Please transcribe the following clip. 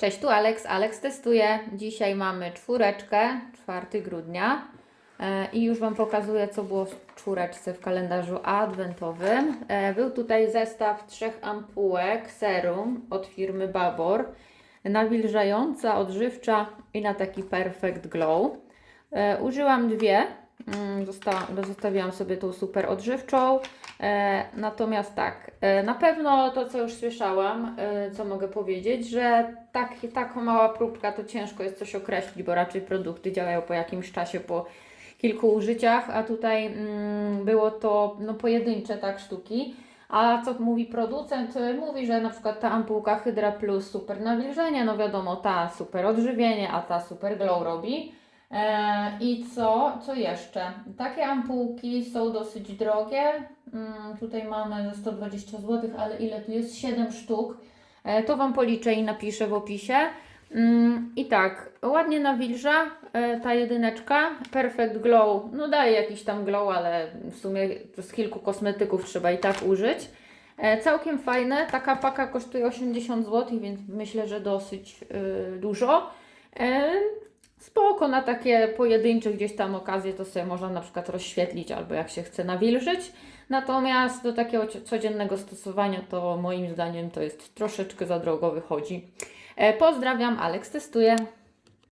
Cześć, tu Alex. Alex testuje. Dzisiaj mamy czwóreczkę, 4 grudnia. E, I już Wam pokazuję, co było w czwóreczce w kalendarzu adwentowym. E, Był tutaj zestaw trzech ampułek serum od firmy Babor. Nawilżająca, odżywcza i na taki perfect glow. E, Użyłam dwie. Mm, Zosta zostawiłam sobie tą super odżywczą. E, natomiast tak, e, na pewno to, co już słyszałam, e, co mogę powiedzieć, że tak, taka mała próbka to ciężko jest coś określić, bo raczej produkty działają po jakimś czasie, po kilku użyciach, a tutaj mm, było to no, pojedyncze tak sztuki. A co mówi producent? Mówi, że na przykład ta ampułka Hydra Plus super nawilżenie, no wiadomo, ta super odżywienie, a ta super glow robi. E, I co, co jeszcze? Takie ampułki są dosyć drogie. Mm, tutaj mamy za 120 zł, ale ile tu jest? 7 sztuk. E, to Wam policzę i napiszę w opisie. Mm, I tak, ładnie nawilża e, ta jedyneczka. Perfect Glow, no daje jakiś tam glow, ale w sumie z kilku kosmetyków trzeba i tak użyć. Całkiem fajne. Taka paka kosztuje 80 zł, więc myślę, że dosyć y, dużo. Na takie pojedyncze gdzieś tam okazje to sobie można na przykład rozświetlić albo jak się chce nawilżyć. Natomiast do takiego codziennego stosowania to moim zdaniem to jest troszeczkę za drogo wychodzi. E, Pozdrawiam, Aleks testuje.